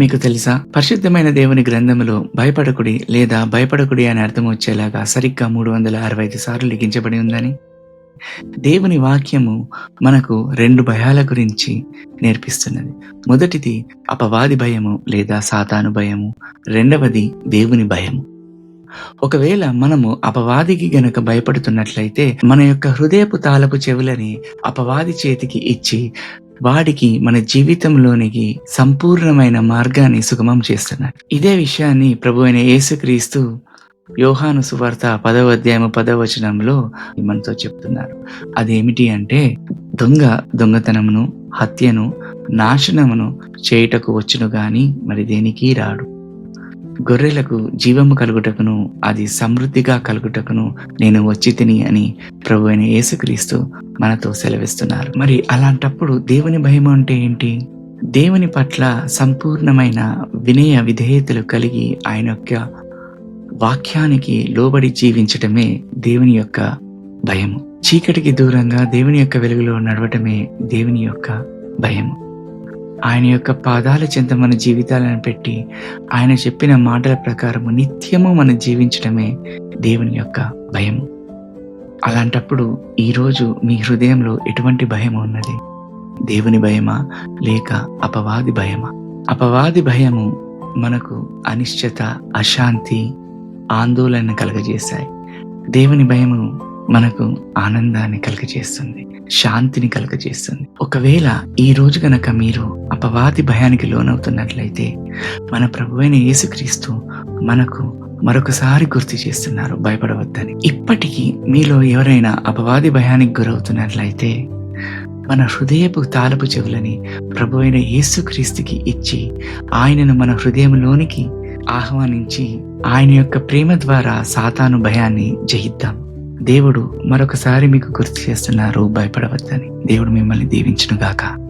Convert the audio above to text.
మీకు తెలుసా? పరిశుద్ధమైన దేవుని గ్రంథములో భయపడకుడి లేదా భయపడకుడి అని అర్థం వచ్చేలాగా సరిగ్గా మూడు వందల అరవై ఐదు సార్లు లిఖించబడి ఉందని. దేవుని వాక్యము మనకు రెండు భయాల గురించి నేర్పిస్తున్నది. మొదటిది అపవాది భయము లేదా సాతాను భయము. రెండవది దేవుని భయము. ఒకవేళ మనము అపవాదికి గనక భయపడుతున్నట్లయితే మన యొక్క హృదయపు తాళపు చెవులని అపవాది చేతికి ఇచ్చి వాడికి మన జీవితంలోనికి సంపూర్ణమైన మార్గాన్ని సుగమం చేస్తున్నారు ఇదే విషయాన్ని ప్రభు అయిన యేసుక్రీస్తు యోహాను సువార్త పదవ అధ్యాయము పదవచనంలో మనతో చెప్తున్నారు. అదేమిటి అంటే దొంగ దొంగతనమును హత్యను నాశనమును చేయుటకు వచ్చును గాని మరి దేనికి రాడు. గొర్రెలకు జీవము కలుగుటకును అది సమృద్ధిగా కలుగుటకును నేను వచ్చి తిని అని ప్రభు అయిన యేసుక్రీస్తు మనతో సెలవిస్తున్నారు. మరి అలాంటప్పుడు దేవుని భయం అంటే ఏంటి? దేవుని పట్ల సంపూర్ణమైన వినయ విధేయతలు కలిగి ఆయన యొక్క వాక్యానికి లోబడి జీవించటమే దేవుని యొక్క భయము. చీకటికి దూరంగా దేవుని యొక్క వెలుగులో నడవటమే దేవుని యొక్క భయము. ఆయన యొక్క పాదాల చెంత మన జీవితాలను పెట్టి ఆయన చెప్పిన మాటల ప్రకారము నిత్యము మనం జీవించడమే దేవుని యొక్క భయము. అలాంటప్పుడు ఈరోజు మీ హృదయంలో ఎటువంటి భయం ఉన్నది? దేవుని భయమా? లేక అపవాది భయమా? అపవాది భయము మనకు అనిశ్చత అశాంతి ఆందోళన కలగజేశాయి. దేవుని భయము మనకు ఆనందాన్ని కలగజేస్తుంది. శాంతిని కలగజేస్తుంది. ఒకవేళ ఈ రోజు గనక మీరు అపవాది భయానికి లోనవుతున్నట్లయితే మన ప్రభు అయిన యేసుక్రీస్తు మనకు మరొకసారి గుర్తు చేస్తున్నారు భయపడవద్దని. ఇప్పటికీ మీలో ఎవరైనా అపవాది భయానికి గురవుతున్నట్లయితే మన హృదయపు తాలపు చెవులని ప్రభు అయిన యేసుక్రీస్తుకి ఇచ్చి ఆయనను మన హృదయంలోనికి ఆహ్వానించి ఆయన యొక్క ప్రేమ ద్వారా సాతాను భయాన్ని జయిద్దాం. దేవుడు మరొకసారి మీకు గుర్తు చేస్తున్నారు భయపడవద్దని. దేవుడు మిమ్మల్ని దీవించునుగాక.